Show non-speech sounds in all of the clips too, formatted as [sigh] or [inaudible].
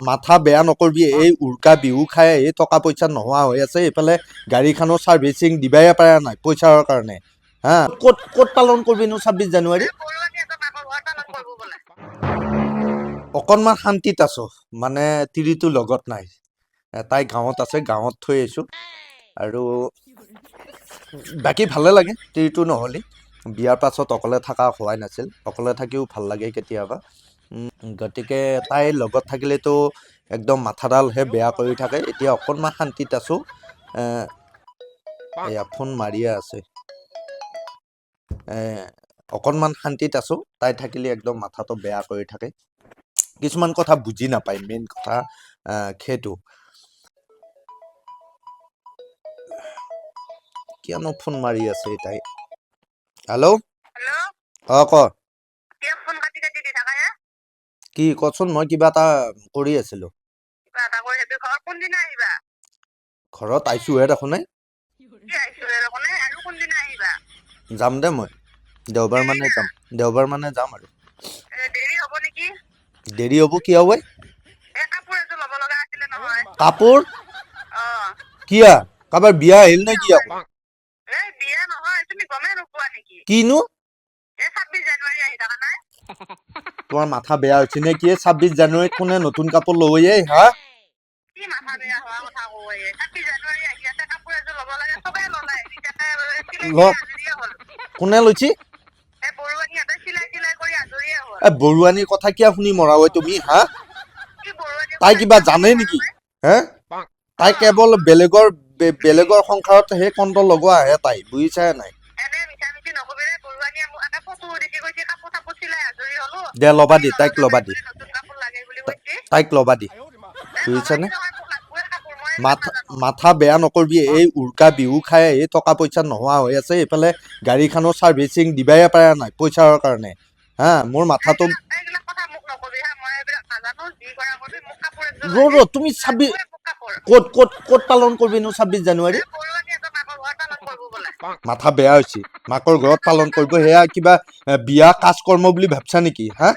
মাথা বেয়া নকৰবি এই উৰুকা বিহু খাই এই টকা পইচা নোহোৱা হৈ আছে এইফালে গাড়ীখনৰ ছাৰ্ভিচিং দিবাই পৰা নাই পইচাৰ কাৰণে হা? ক'ত ক'ত পালন কৰিবিনো ছাব্বিছ জানুৱাৰী? অকণমান শান্তিত আছো মানে তিৰিটো লগত নাই তাই গাঁৱত আছে গাঁৱত থৈ আহিছোঁ আৰু বাকী ভালে লাগে তিৰিটো নহ'লে বিয়াৰ পাছত অকলে থকা হোৱাই নাছিল অকলে থাকিও ভালো লাগে কেতিয়াবা গতিকে তাই লগত থাকিলেতো একদম মাথাডালহে বেয়া কৰি থাকে। এতিয়া অকণমান শান্তিত আছোঁ। এয়া ফোন মাৰিয়ে আছে। অকণমান শান্তিত আছোঁ। তাই থাকিলে একদম মাথাটো বেয়া কৰি থাকে। কিছুমান কথা বুজি নাপায় মেইন কথা সেইটো। কিয়নো ফোন মাৰি আছে তাই? হেল্ল' অ ক কিয় ফোন কাটি কাটি দি থাকা হে কি কচোন মই কিবা এটা কৰি আছিলো। কিবা এটা কৰি হেবি ঘৰ কোনদিনা আহিবা? ঘৰত আহিছোহে দেখোনে। কি আহিছো ৰে কোনে আৰু কোনদিনা আহিবা? যাম দে মই। দেওবাৰ মানে যাম। দেওবাৰ মানে যাম আৰু। এ, দেৰি হ'ব নেকি? দেৰি হ'ব কিয় ঐ এই কাপোৰ এযোৰ ল'ব লগা আছিলে নহয়। কাপোৰ? অ। কিয়া? কাৰোবাৰ বিয়া আহিল নে কি আকৌ বিয়া নহয়। তুমি গমেই নোপোৱা নেকি? কিনো? এই ছাব্বিছ জানুৱাৰী আহি থকা নাই [laughs] তোমাৰ মাথা বেয়া হৈছে নে কি ছাব্বিছ জানুৱাৰীত কোনে নতুন কাপোৰ হা? ল। আজৰিয়ে হ'ল। কোনে লৈছি? এই বৰুৱানীৰ কথা কিয় শুনি মৰা তুমি হা? তাই কিবা জানে নেকি? হে? তাই কেৱল বেলেগৰ বেলেগৰ সংসাৰত সেই কণ্ঠ লগোৱা আহে তাই বুজিছা নাই? দে ল'বা দি তাইক ল'বা দি। তাইক ল'বা দি। বুজিছানে? মাথা মাথা বেয়া নকৰবি এই উৰ্কা বিহু খাই এই টকা পইচা নোহোৱা হৈ আছে এইফালে গাড়ীখনৰ চাৰ্ভিচিং দিবাই পাৰা নাই পইচাৰ কাৰণে। হা মোৰ মাথাটো ৰ তুমি ছাব্বিছ ক'ত ক'ত ক'ত পালন কৰিবিনো ছাব্বিছ জানুৱাৰী মাথা বেয়া হৈছে। মাকৰ ঘৰত পালন কৰিব সেয়া কিবা বিয়া কাজ কৰ্ম বুলি ভাবছা নেকি হা।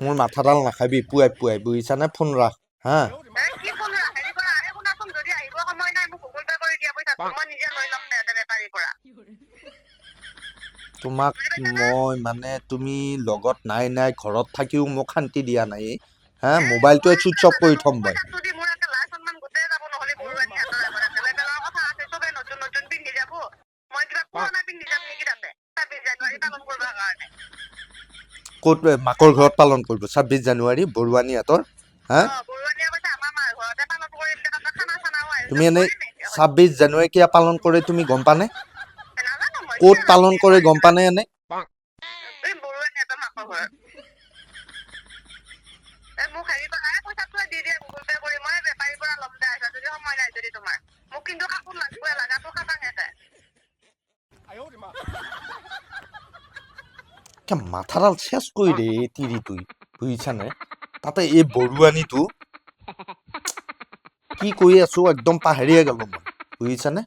মোৰ মাথাডাল নাখাবি পুৱাই পুৱাই বুজিছানে? ফোন ৰাখ হা? এ, কি ফোন ৰা, হেৰি কৰা, আৰে শুনাচোন, যদি আহিব সময় নাই, মোক Google Pay কৰি দিয়া পইচাটো, মই নিজে লৈ ল'ম দে, দে, বেপাৰীৰ পৰা। তোমাক মই মানে তুমি লগত নাই নাই ঘৰত থাকিও মোক শান্তি দিয়া নাই হা? মোবাইলটোৱে চুইচ অফ কৰি থ'ম মই। ক'ত মাকৰ ঘৰত পালন কৰিব? ছাব্বিছ জানুৱাৰী বৰুৱানীহঁতৰ হা? তুমি এনেই ছাব্বিছ জানুৱাৰী কিয় পালন কৰে তুমি গম পানে? ক'ত পালন কৰে গম পানে এনে? মাথাডাল চেচ কৰি দে এই তিৰিটোই বুজিছানে তাতে এই বৰুৱানীটো কি কৰি আছো একদম পাহৰিয়ে গ'লো মই বুজিছানে